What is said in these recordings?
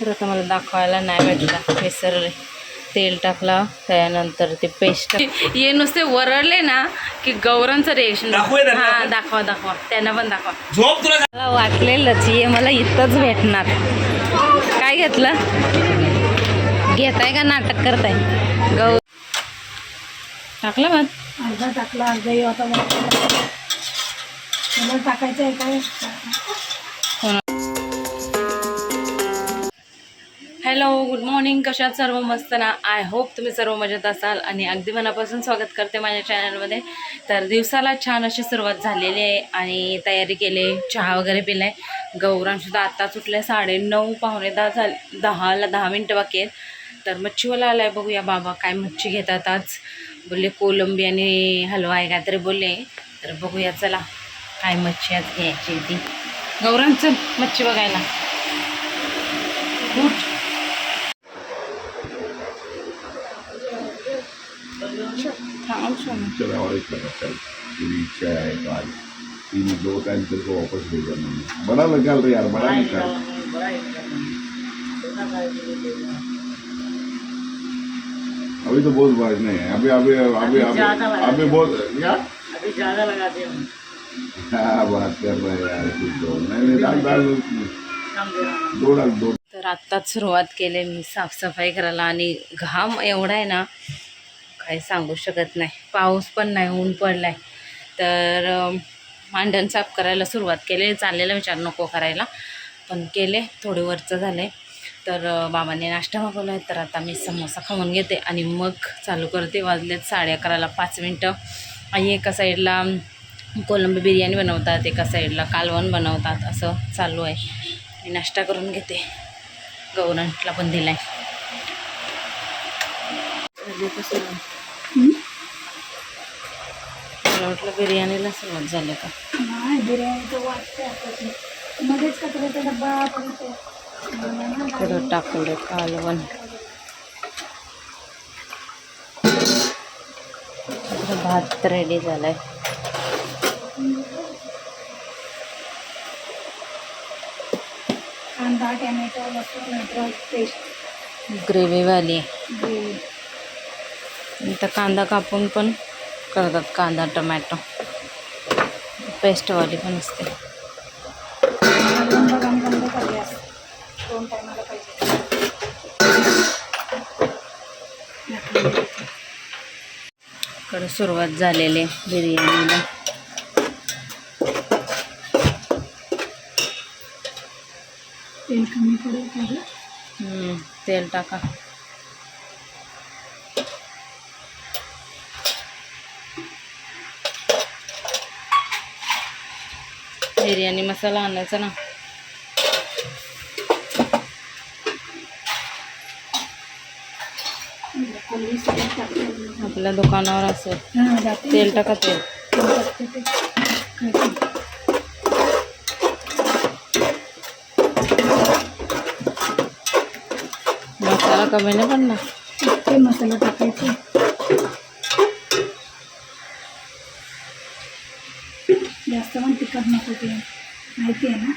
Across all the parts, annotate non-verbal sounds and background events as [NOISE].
तर आता मला दाखवायला नाही भेटला. विसरले तेल टाकला त्यानंतर ते पेस्ट हे नुसते वरडले ना की गौरांचं रिएक्शन हा. दाखवा दाखवा. त्यांना पण दाखवा. झोप तुला मला वाटलेलंच हे मला इथंच भेटणार. काय घेतलं? घेताय का नाटक करताय? गौ टाकलं मग अर्धा टाकला अर्धा येऊ आता मला. टाकायचं आहे काय? हॅलो गुड मॉर्निंग कशात सर्व मस्त ना? आय होप तुम्ही सर्व मजेत असाल आणि अगदी मनापासून स्वागत करते माझ्या चॅनलमध्ये तर दिवसाला छान अशी सुरुवात झालेली आहे आणि तयारी केली चहा वगैरे पिला आहे गौरांसुद्धा आत्ताच उठले साडे नऊ पाहुणे दहा झाले. दहाला दहा मिनटं बाकी आहेत. तर मच्छीवाला आला आहे बघूया बाबा काय मच्छी घेतात आज. बोलले कोलंबी आणि हलवा आहे काहीतरी बोलले. तर बघूया चला काय मच्छी आज घ्यायची ती. गौरांचं मच्छी बघायला. एक चल पूरी इच्छा है तो आज तीन दो टाइम तेरे को वापस ले जाना बड़ा निकाल रहे यार बड़ा निकाल अभी तो बहुत बारिश नहीं है अभी अभी अभी अभी अभी बहुत क्या अभी ज्यादा लगा दिया क्या बात कर रहे हैं यार कुछ तो नहीं नहीं डाल डाल उसमें दो डाल दो तर आत्ताच सुरुवात केली मी साफसफाई करायला आणि घाम एवढा आहे ना काही सांगू शकत नाही. पाऊस पण नाही ऊन पडलाय तर मांडण साफ करायला सुरुवात केली. चाललेला विचार नको करायला. पण केले थोडे वरचं झाले. तर बाबांनी नाश्ता मागवला आहे. तर आता मी समोसा खाऊन घेते आणि मग चालू करते. वाजलेत साडे अकराला पाच मिनटं. आणि एका साईडला कोलंबी बिर्याणी बनवतात. एका साईडला कालवण बनवतात. असं चालू आहे. मी नाश्ता करून घेते. गौरंटला पण दिला आहे मला वाटलं बिर्याणीला सुरुवात झाली का नाही बिर्याणीचं वाटतं आता मध्येच कचऱ्याचा डब्बा परत थोडं टाकलं कालवण. भात रेडी झालाय. कांदा टॅमॅटो लसूण पेस्ट. ग्रेव्हीवाली ग्रेव्ही. इथं कांदा कापून पण करतात कांदा टमॅटो. पेस्टवाली पण असते. दोन बघा मी बंद करूया दोन टायमाला पाहिजे कडे सुरुवात झालेली बिर्याणीला. तेल कमी पडेल तेल टाका. बिर्याणी मसाला आणायचा ना. आपल्या दुकानावर असेल तेल टाका तेल. मसाला कमी नाही पडणार मसाला टाकायचा. जास्त पण तिखट नको ते माहिती आहे ना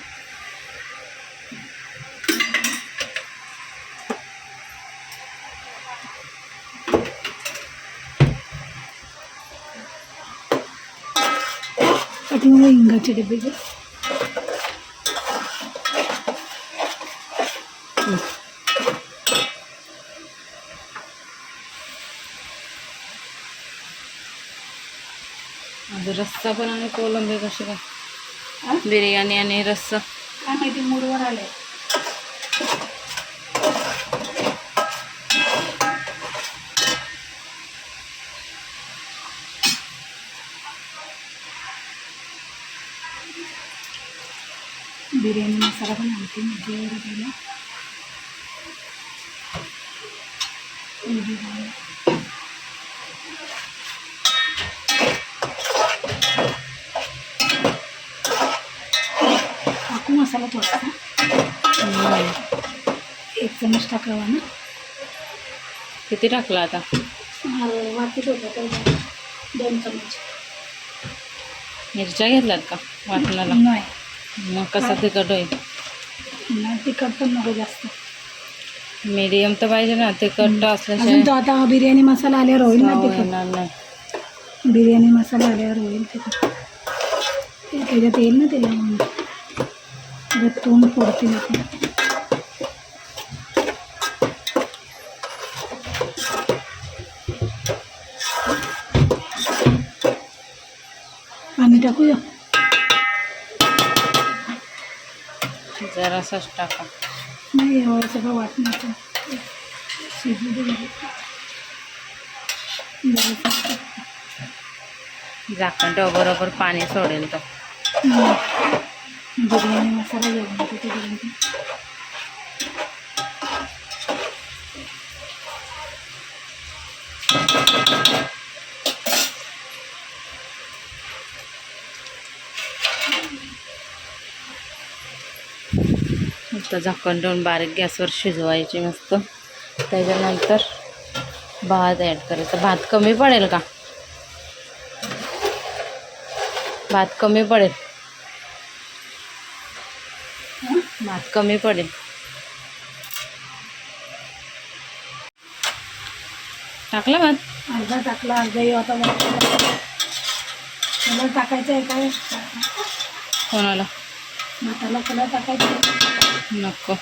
पाठीमागे हिंगाचे डबे घे आज रस्सा पण आणि कोलंबी कशी काय? बिर्याणी आणि रस्सा. काय माहिती मूडवर आले बिर्याणी मसाला पण आणते म्हणजे पहिला टाकू मसाला थोडासा. एक चमच टाकावा ना किती टाकला आता? वाटीत होता तर दोन चमच. मिरच्या घेतल्यात का वाटणाला? नाही. मग कसा तिखट होईल? नाही तिखट पण नको जास्त. मीडियम तर पाहिजे ना ते कट्ट असल्याशिवाय अजून तो आता बिर्याणी मसाला आल्यावर होईल ना तिखट? येणार नाही. बिर्याणी मसाला आल्यावर होईल तिखट. त्याच्यात येईल ना त्याला म्हणून तोंड फोडतील पाणी टाकूया? जरासाच टाका. नाही एवढं सगळं वाटणार. झाकण बरोबर पाणी सोडेल तो. हम्म. बिर्याणी मसाला घेऊन येते आता झाकण ठेवून बारीक गॅसवर शिजवायची मस्त. त्याच्यानंतर भात ॲड करायचा. भात कमी पडेल का? भात कमी पडेल. भात कमी पडेल. टाकला भात? अर्धा टाकला अर्धा आता कलर टाकायचं आहे काय? कोणाला? भाताला कलर टाकायचा नको.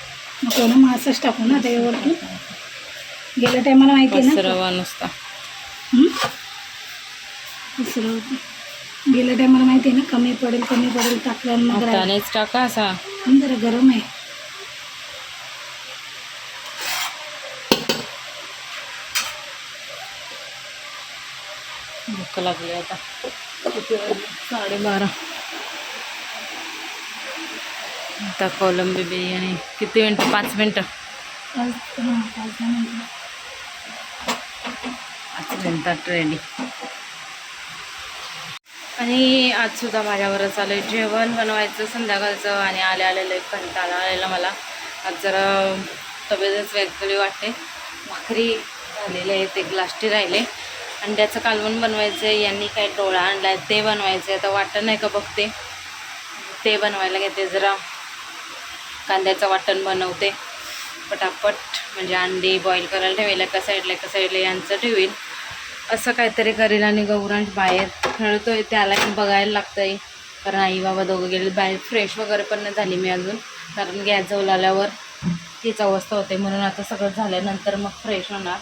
मग असंच टाकू ना त्याच्यावरती गेल्या टायमाला माहिती आहे ना? नुसता? दुसरं होतं. गेल्या टायमाला माहिती आहे ना? कमी पडेल कमी पडेल टाकलं मग टाका असा. जरा गरम आहे. भूक लागली आता? साडेबारा. आता कोलंबी बिर्याणी. किती मिनटं? पाच हां मिनिटं. पाच मिनटात रेडी आणि आज सुद्धा माझ्यावरच आलं आहे जेवण बनवायचं संध्याकाळचं आणि आले आलेलं एक कंटाळा आलेला मला. आज जरा तब्येतच वेगळी वाटते. भाकरी झालेले आहेत एक ग्लास्टी राहिले. अंड्याचं कालवण बनवायचं आहे यांनी काय डोळा आणला आहे ते बनवायचं आहे आता वाटण नाही का बघते. ते बनवायला घेते जरा. कांद्याचं वाटण बनवते. पटापट. म्हणजे अंडी बॉईल करायला ठेवेल एका साईडला एका साईडला यांचं ठेवील असं काहीतरी करेल आणि गौरांश बाहेर खेळतोय त्याला की बघायला लागतं आहे कारण आई बाबा दोघं गेले बाहेर फ्रेश वगैरे पण नाही झाली मी अजून. कारण गॅस जवळ आल्यावर तीच अवस्था होते. म्हणून आता सगळं झाल्यानंतर मग फ्रेश होणार.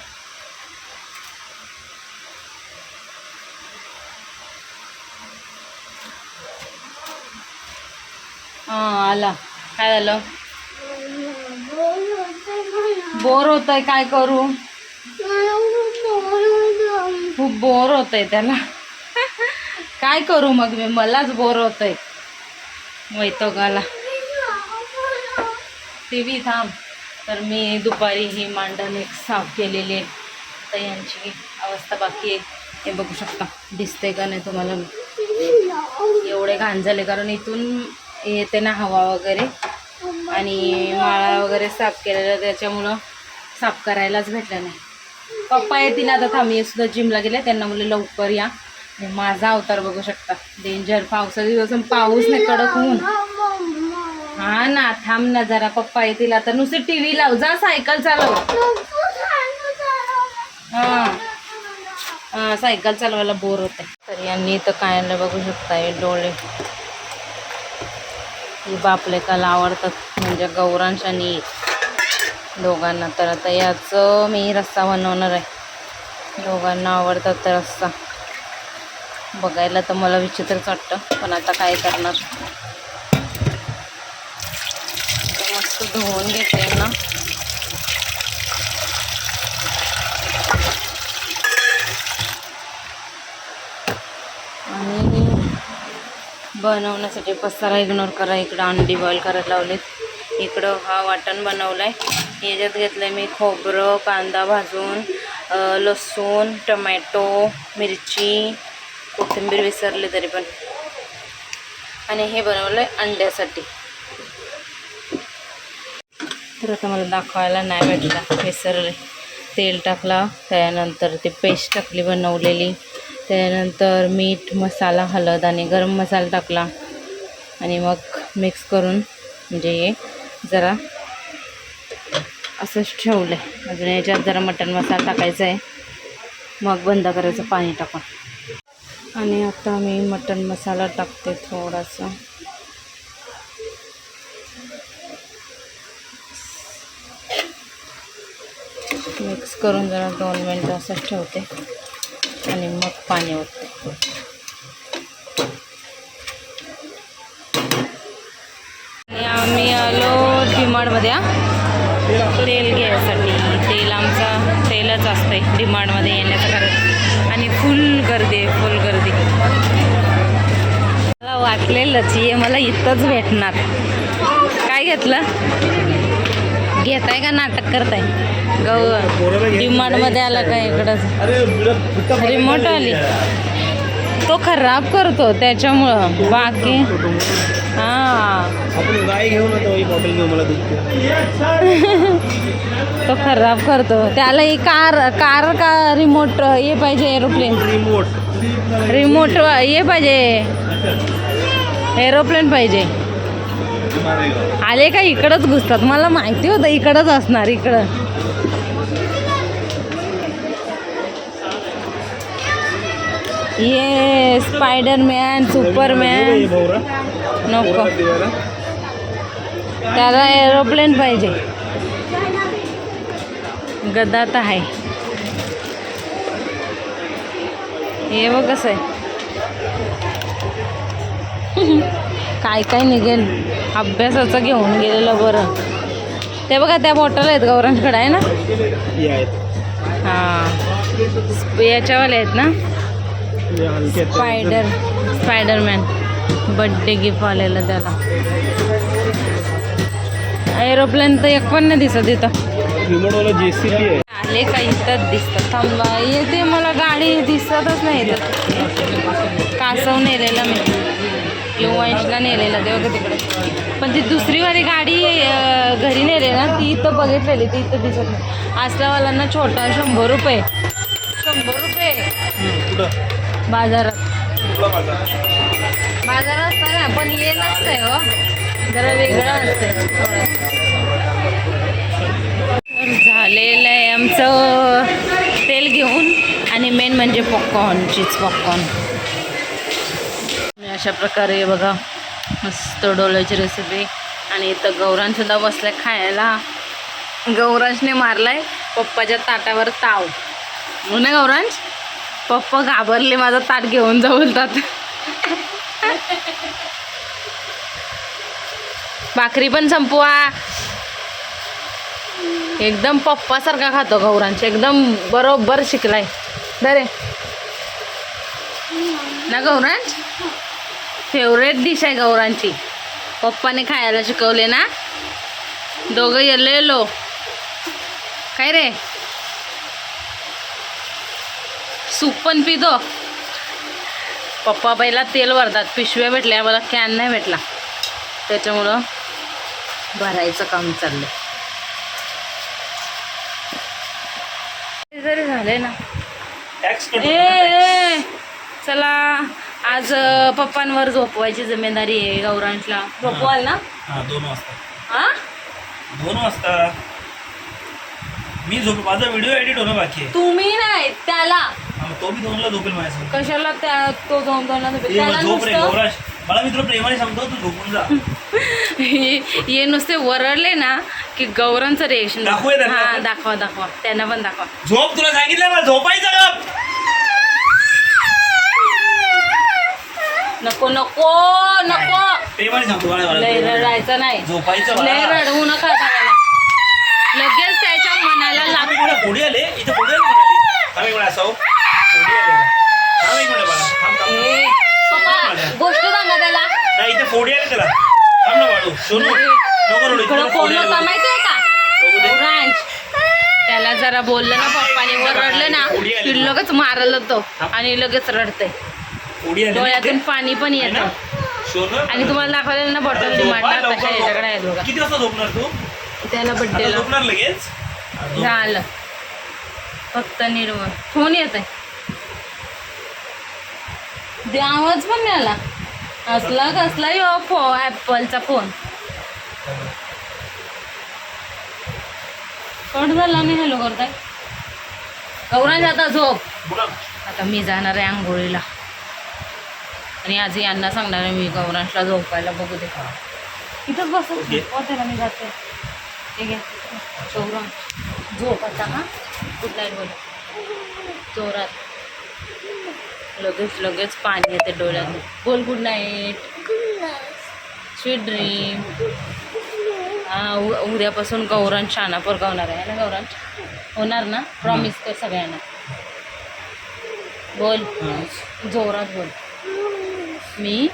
हां आला. काय झालं? बोर होत आहे काय करू? खूप बोर होत आहे त्याला. काय करू मग मी? मलाच बोर होत आहे वैतोगाला. टी व्ही थांब. तर मी दुपारी ही मांडण एक साफ केलेली आहे. तर यांची अवस्था बाकी आहे. हे बघू शकता. दिसते का नाही तुम्हाला? एवढे घाण झाले कारण इथून येते ना हवा वगैरे. आणि माळा वगैरे साफ केलेलं त्याच्यामुळं साफ करायलाच भेटलं नाही. पप्पा येतील आता थांब हे सुद्धा जिमला गेले. त्यांना मुलं लवकर या. माझा अवतार बघू शकता. डेंजर पावसा दिवस पाऊस नाही कडक होऊन हा ना थांब ना जरा पप्पा येतील आता. नुसती टी व्ही लाव जा सायकल चालव. हा. सायकल चालवायला बोर होते तर यांनी तर काय बघू शकता हे डोळे. बापले बापलेकाला आवडतात म्हणजे गौरांश आणि दोघांना. तर आता याचं मी रस्सा बनवणार आहे. दोघांना आवडतात तर रस्सा. बघायला तर मला विचित्रच वाटतं पण आता काय करणार? मस्त धुवून घेते ना. आणि बनवण्यासाठी पसारा इग्नोर करा. इकडं अंडी बॉईल करायला लावलेत. इकडं हा वाटण बनवला आहे याच्यात घेतलं आहे मी खोबरं कांदा भाजून लसूण टमॅटो मिरची कोथिंबीर विसरली तरी पण. आणि हे बनवलं आहे अंड्यासाठी. तर आता मला दाखवायला नाही भेटला. विसरले. तेल टाकला. त्यानंतर ते पेस्ट टाकली बनवलेली. त्यानंतर मीठ मसाला हळद आणि गरम मसाला टाकला. आणि मग मिक्स करून म्हणजे हे जरा असंच ठेवलं आहे अजून याच्यात जरा मटण मसाला टाकायचा आहे. मग बंद करायचं पाणी टाकून. आणि आता मी मटण मसाला टाकते थोडासा. मिक्स करून जरा दोन मिनटं असंच ठेवते. आणि मग पाणी ओतते. आणि आम्ही आलो डिमांडमध्ये हां. तेल घ्यायसाठी. तेल आमचं तेलच असते डिमांडमध्ये येण्याचं कारण. आणि फुल गर्दी आहे फुल गर्दी. मला वाटलेलंच ये मला इथंच भेटणार. काय घेतलं? घेताय का नाटक करताय? गहू डिमांडमध्ये आला का इकडंच? रिमोट आली. तो खराब करतो त्याच्यामुळं. बाकी आपण गाय घेऊन ही बॉटल मला दूध तो खराब करतो. त्याला ही कार कार का रिमोट हे पाहिजे एरोप्लेन रिमोट रिमोट हे पाहिजे. एरोप्लेन पाहिजे. आले का इकडंच घुसतात? मला माहिती होतं इकडंच असणार इकडं. ये. स्पायडरमॅन सुपरमॅन नको. त्याला एरोप्लेन पाहिजे. गदा तर आहे. हे बघ कसं आहे. काय काय निघेल. अभ्यासाचं घेऊन गेलेलं बरं. ते बघा त्या बॉटल आहेत गौरांकडे आहे ना? हे हां. याच्यावाले आहेत ना. स्पायडर स्पायडरमॅन बड्डे गिफ्ट आलेलं त्याला. एरोप्लेन तर एक पण नाही दिसत इथं आले का इथंच दिसतं. थांबा येते मला गाडी दिसतच नाही इथं. कासव नेलेला मी. युवांशला नेलेलं तेव्हा का तिकडे. पण ती दुसरीवाली गाडी अं, घरी नेली ना ती इथं बघितलेली ती इथं दिसत नाही. असल्यावाल्यांना छोटा शंभर रुपये. शंभर रुपये. बाजारात. कुठला माझा बाजार असतं ना पण ये नसतंय हो. जरा वेगळं असतंय. झालेलं आहे आमचं तेल घेऊन आणि मेन म्हणजे पॉपकॉर्न चीज पॉपकॉर्न अशा प्रकारे बघा मस्त डोळ्याची रेसिपी आणि इथं गौरांसुद्धा बसलाय खायला. गौरांशने मारलाय पप्पाच्या ताटावर ताव. हो ना गौरांश? पप्पा घाबरले माझा ताट घेऊन जाऊलतात भाकरी पण संपवा. एकदम पप्पासारखा खातो गौरांचे एकदम बरोबर शिकलाय. दरे ना गौरांश? फेवरेट डिश आहे गौरांची पप्पाने खायला शिकवले ना? दोघं येलो येलो काय रे? सूप पण पितो पप्पा पहिला तेल भरतात पिशव्या भेटल्या मला कॅन नाही भेटला. त्याच्यामुळं भरायचं काम चाललंय. जरी झाले ना. ए, चला आज पप्पांवर झोपवायची जिम्मेदारी आहे गौरांशला. झोपवाल ना? हां दोन वाजता. हा? दोन वाजता. मी झोप माझा व्हिडिओ एडिट होणं बाकी आहे. तुम्ही नाही त्याला. तो बी दोनला झोपेल माझ्यासमोर कशाला त्या तो जाऊन दोनला झोपेल? ये मग त्याला झोप रे नुसतं गौराश. मला मी तुला प्रेमाने सांगतो तू झोपून जा. [LAUGHS] हे नुसते वरडले ना की गौरांचं रिएक्शन दाखवूया त्यांना हा आपण? दाखवा दाखवा. त्यांना पण दाखवा. झोप तुला सांगितलं मला झोपायचं गप. नको नको नको. प्रेमाने सांगतो मला मला लय प्रेमाने. रडायचं नाही. झोपायचं लय. रडवू नका त्याला. लगेच त्याच्या मनाला लागू फोडी आले? इथे फोडी आली? म्हणाली. गोष्ट सांगा त्याला नाही इथे फोडी त्याला थांब ना बाळू सोनू नको रडू, इकडं फोडी आली होता माहितीये का बघू दे. ओरांज त्याला जरा बोललं ना पप्पाने वर रडलं ना की लगेच मारलं तो आणि लगेच रडतंय फोडी आली ना डोळ्यातून पाणी पण आहे ना? येतं सोनू आणि तुम्हाला दाखवलेलं ना बॉटल आता डिमांडला तशा याच्याकडे आहे बघा किती वाजता झोपणार तू त्याला आता बड्डेला झोपणार लगेच झालं फक्त निर्मळ फोन येत आहे ते आवाज पण नाही आला. असला कसला यो फो ॲपलचा फोन कट झाला नाही हॅलो करताय. गौरांश आता झोप. आता मी जाणार आहे आंघोळीला. आणि आज यांना सांगणार आहे मी गौरांशला झोपायला बघू दे. का इथंच बस. ओके. त्याला मी जाते. ठीक आहे गौरांश. झोप आता हा? गुड नाईट बोल. जोरात. लगेच लगेच पाणी येते डोळ्यात बोल गुड नाईट स्वीट ड्रीम हा उद्यापासून गौरांश शानापूर गावणार आहे ना गौरांश होणार ना? प्रॉमिस कर सगळ्यांना. बोल. जोरात बोल. मी?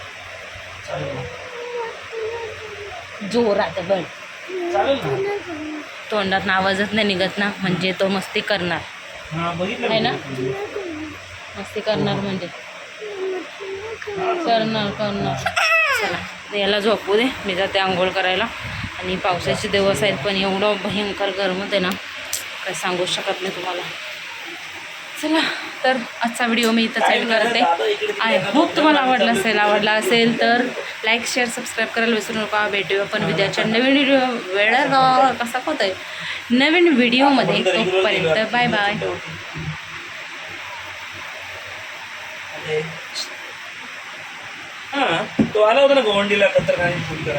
जोरात बोल. तोंडात आवाजच नाही निघत ना? म्हणजे तो मस्ती करणार. हा आहे ना? मस्ती करणार म्हणजे. करणार करणार. चला याला झोपू दे. मी जाते आंघोळ करायला. आणि पावसाचे दिवस आहेत पण एवढं भयंकर गरम होते ना काय सांगू शकत नाही तुम्हाला. चला तर आजचा व्हिडिओ मी इथं सेंड करते. आय होप तुम्हाला आवडला असेल आवडला असेल तर लाईक शेअर सबस्क्राईब करायला विसरू नका. भेटूया आपण विद्याच्या नवीन व्हिडिओ वेळ कसा होत आहे नवीन व्हिडिओमध्ये तोपर्यंत बाय बाय हा तो आला होता ना गोवंडीला कत्तरखान्याची फोन करा.